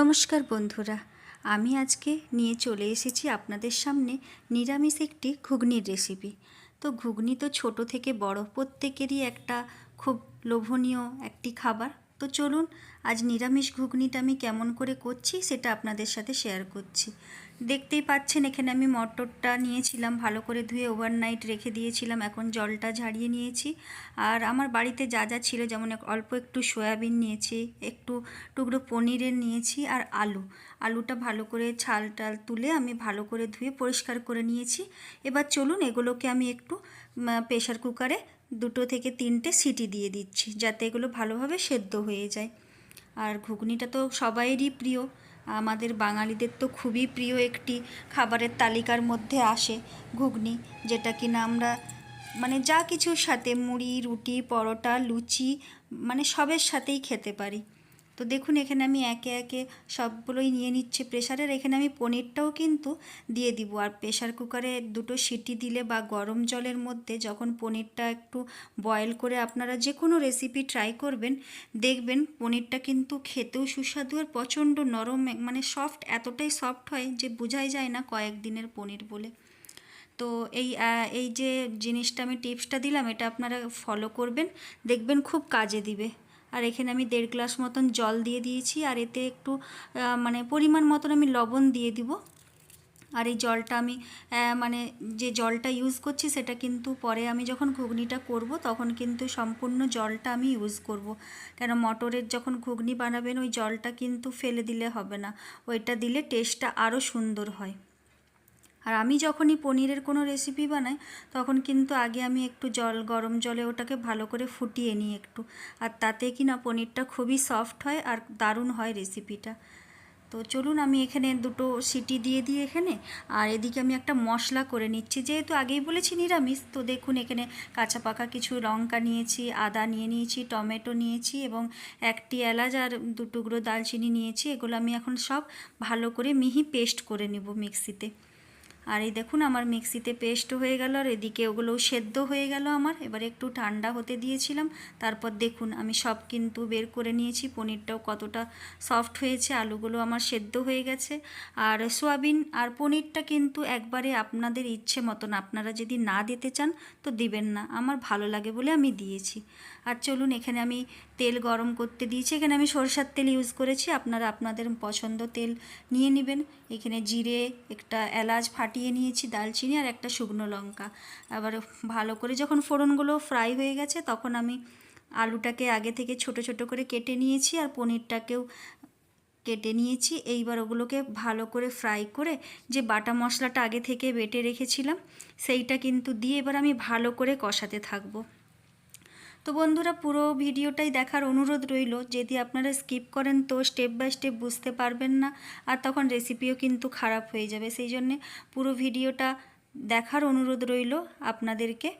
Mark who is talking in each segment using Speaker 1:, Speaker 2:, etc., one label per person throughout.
Speaker 1: নমস্কার বন্ধুরা, আমি আজকে নিয়ে চলে এসেছি আপনাদের সামনে নিরামিষ একটি ঘুগনির রেসিপি তো ঘুগনি তো ছোট থেকে বড়, প্রত্যেকেরই একটা খুব লোভনীয় একটি খাবার। তো চলুন আজ নিরামিষ ঘুগনিটা আমি কেমন করে করছি সেটা আপনাদের সাথে শেয়ার করছি। দেখতেই পাচ্ছেন, এখানে আমি মটরটা নিয়েছিলাম, ভালো করে ধুয়ে ওভারনাইট রেখে দিয়েছিলাম, এখন জলটা ঝাড়িয়ে নিয়েছি। আর আমার বাড়িতে যা যা ছিল, যেমন অল্প একটু সয়াবিন নিয়েছি, একটু টুকরো পনিরের নিয়েছি আর আলু। আলুটা ভালো করে ছাল টাল তুলে আমি ভালো করে ধুয়ে পরিষ্কার করে নিয়েছি। এবার চলুন, এগুলোকে আমি একটু প্রেশার কুকারে দুটো থেকে তিনটে সিটি দিয়ে দিচ্ছি, যাতে এগুলো ভালোভাবে সেদ্ধ হয়ে যায়। আর ঘুগনিটা তো সবাইয়েরই প্রিয়। আমাদের বাঙালিদের তো খুবই প্রিয় একটি খাবারের তালিকার মধ্যে আসে ঘুগনি, যেটা কিনা আমরা মানে যা কিছুর সাথে মুড়ি, রুটি, পরোটা, লুচি মানে সবের সাথেই খেতে পারি। তো দেখুন, এখানে আমি একে একে সবগুলোই নিয়ে নিচ্ছি প্রেশারের। এখানে আমি পনিরটাও কিন্তু দিয়ে দিব। আর প্রেশার কুকারে দুটো সিটি দিলে বা গরম জলের মধ্যে যখন পনিরটা একটু বয়েল করে আপনারা যে কোনো রেসিপি ট্রাই করবেন, দেখবেন পনিরটা কিন্তু খেতেও সুস্বাদু আর প্রচণ্ড নরম মানে সফট এতটাই সফট হয় যে বোঝাই যায় না কয়েকদিনের পনির বলে। তো এই এই যে জিনিসটা আমি টিপসটা দিলাম, এটা আপনারা ফলো করবেন, দেখবেন খুব কাজে দিবে। আর এখানে আমি দেড় গ্লাস মতন জল দিয়ে দিয়েছি, আর এতে একটু মানে পরিমাণ মতন আমি লবণ দিয়ে দিব। আর এই জলটা আমি মানে যে জলটা ইউজ করছি সেটা কিন্তু পরে আমি যখন ঘুগনিটা করব তখন কিন্তু সম্পূর্ণ জলটা আমি ইউজ করব। কেন মটরের যখন ঘুগনি বানাবেন ওই জলটা কিন্তু ফেলে দিলে হবে না। ওইটা দিলে টেস্টটা আরও সুন্দর হয়। আর আমি যখনই পনিরের কোনো রেসিপি বানাই, তখন কিন্তু আগে আমি একটু জল, গরম জলে ওটাকে ভালো করে ফুটিয়ে নিই একটু। আর তাতে কি না, পনিরটা খুবই সফট হয় আর দারুণ হয় রেসিপিটা তো চলুন আমি এখানে দুটো সিটি দিয়ে দিই এখানে। আর এদিকে আমি একটা মশলা করে নিচ্ছি। যেহেতু আগেই বলেছি নিরামিষ, তো দেখুন এখানে কাঁচা পাকা কিছু লঙ্কা নিয়েছি, আদা নিয়ে নিয়েছি, টমেটো নিয়েছি এবং একটি এলাচ আর দু টুকরো দালচিনি নিয়েছি। এগুলো আমি এখন সব ভালো করে মিহি পেস্ট করে নেব মিক্সিতে আর এই দেখুন, আমার মিক্সিতে পেস্ট হয়ে গেল, আর এদিকে ওগুলোও সেদ্ধ হয়ে গেল আমার। এবার একটু ঠান্ডা হতে দিয়েছিলাম, তারপর দেখুন, আমি সব কিন্তু বের করে নিয়েছি। পনিরটাও কতটা সফট হয়েছে, আলুগুলো আমার সেদ্ধ হয়ে গেছে। আর সোয়াবিন আর পনিরটা কিন্তু একবারে আপনাদের ইচ্ছে মতন, আপনারা যদি না দিতে চান তো দিবেন না, আমার ভালো লাগে বলে আমি দিয়েছি। আর চলুন, এখানে আমি তেল গরম করতে দিয়েছি, এখানে আমি সরষার তেল ইউজ করেছি, আপনারা আপনাদের পছন্দ তেল নিয়ে নেবেন। এখানে জিরে, একটা এলাচ ফাটিয়ে নিয়েছি দালচিনি আর একটা শুকনো লঙ্কা। আবার ভালো করে যখন ফোড়নগুলো ফ্রাই হয়ে গেছে, তখন আমি আলুটাকে আগে থেকে ছোট ছোট করে কেটে নিয়েছি আর পনিরটাকেও কেটে নিয়েছি। এইবার ওগুলোকে ভালো করে ফ্রাই করে যে বাটা মশলাটা আগে থেকে বেটে রেখেছিলাম, সেইটা কিন্তু দিয়ে এবার আমি ভালো করে কষাতে থাকব। তো বন্ধুরা, পুরো ভিডিওটাই দেখার অনুরোধ রইল, যদি আপনারা স্কিপ করেন তো স্টেপ বাই স্টেপ বুঝতে পারবেন না, আর তখন রেসিপিও কিন্তু খারাপ হয়ে যাবে। সেই জন্যে পুরো ভিডিওটা দেখার অনুরোধ রইল আপনাদেরকে।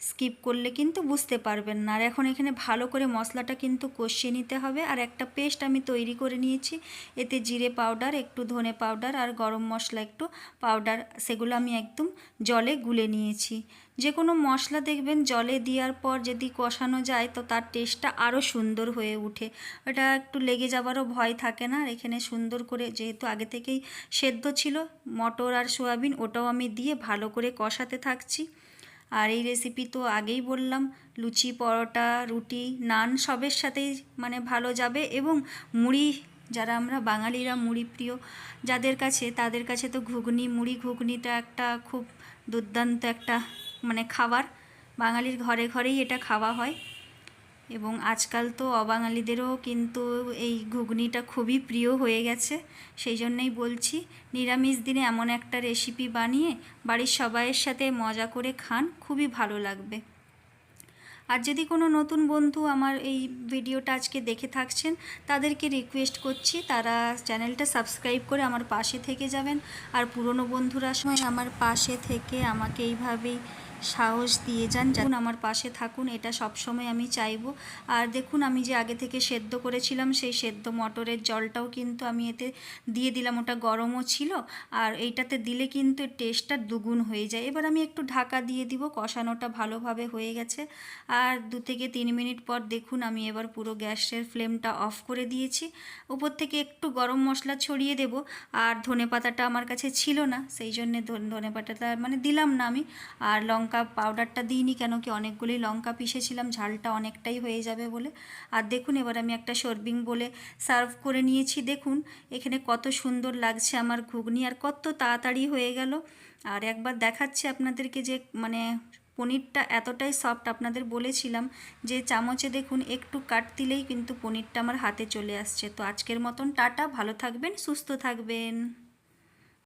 Speaker 1: স্কিপ করলে কিন্তু বুঝতে পারবেন না। আর এখন এখানে ভালো করে মশলাটা কিন্তু কষিয়ে নিতে হবে। আর একটা পেস্ট আমি তৈরি করে নিয়েছি। এতে জিরে পাউডার একটু ধনে পাউডার আর গরম মশলা, একটু পাউডার সেগুলো আমি একদম জলে গুলে নিয়েছি। যে কোনো মশলা দেখবেন জলে দেওয়ার পর যদি কষানো যায় তো তার টেস্টটা আরও সুন্দর হয়ে ওঠে। ওটা একটু লেগে যাবারও ভয় থাকে না। আর এখানে সুন্দর করে যেহেতু আগে থেকেই সেদ্ধ ছিল, মটর আর সোয়াবিন ওটাও আমি দিয়ে ভালো করে কষাতে থাকছি। আর এই রেসিপি তো আগেই বললাম, লুচি, পরোটা, রুটি, নান সবের সাথেই মানে ভালো যাবে এবং মুড়ি, যারা আমরা বাঙালিরা মুড়ি প্রিয়, যাদের কাছে, তাদের কাছে তো ঘুগনি, মুড়ি ঘুগনিটা একটা খুব দুর্দান্ত একটা মানে খাবার। বাঙালির ঘরে ঘরেই এটা খাওয়া হয়। এবং আজকাল তো অবাঙালিদেরও কিন্তু এই ঘুগনিটা খুবই প্রিয় হয়ে গেছে। সেই জন্যই বলছি, নিরামিষ দিনে এমন একটা রেসিপি বানিয়ে বাড়ির সবাইয়ের সাথে মজা করে খান, খুবই ভালো লাগবে। আর যদি কোনো নতুন বন্ধু আমার এই ভিডিওটা আজকে দেখে থাকছেন, তাদেরকে রিকোয়েস্ট করছি, তারা চ্যানেলটা সাবস্ক্রাইব করে আমার পাশে থেকে যাবেন। আর পুরনো বন্ধুরা সময় আমার পাশে থেকে আমাকে এইভাবেই সাহস দিয়ে যান যেমন আমার পাশে থাকুন, এটা সবসময় আমি চাইব। আর দেখুন, আমি যে আগে থেকে সেদ্ধ করেছিলাম, সেই সেদ্ধ মটরের জলটাও কিন্তু আমি এতে দিয়ে দিলাম, ওটা গরমও ছিল। আর এইটাতে দিলে কিন্তু টেস্টটা দুগুণ হয়ে যায়। এবার আমি একটু ঢাকা দিয়ে দিব, কষানোটা ভালোভাবে হয়ে গেছে। আর দু থেকে তিন মিনিট পর দেখুন, আমি এবার পুরো গ্যাসের ফ্লেমটা অফ করে দিয়েছি। উপর থেকে একটু গরম মশলা ছড়িয়ে দেব, আর ধনে পাতাটা আমার কাছে ছিল না, সেই জন্যে ধনে পাতাটা মানে দিলাম না আমি। আর লঙ্কা পাউডারটা দিইনি কেন কি অনেকগুলি লঙ্কা পিষেছিলাম, ঝালটা অনেকটাই হয়ে যাবে বলে। আর দেখুন, এবার আমি একটা সর্বিং বলে সার্ভ করে নিয়েছি, দেখুন এখানে কত সুন্দর লাগছে আমার ঘুগনি আর কত তাড়াতাড়ি হয়ে গেল। আর একবার দেখাচ্ছি আপনাদেরকে যে মানে পনিরটা এতটাই সফট আপনাদের বলেছিলাম যে চামচে দেখুন একটু কাট দিলেই কিন্তু পনিরটা আমার হাতে চলে আসছে। তো আজকের মতন টাটা, ভালো থাকবেন, সুস্থ থাকবেন।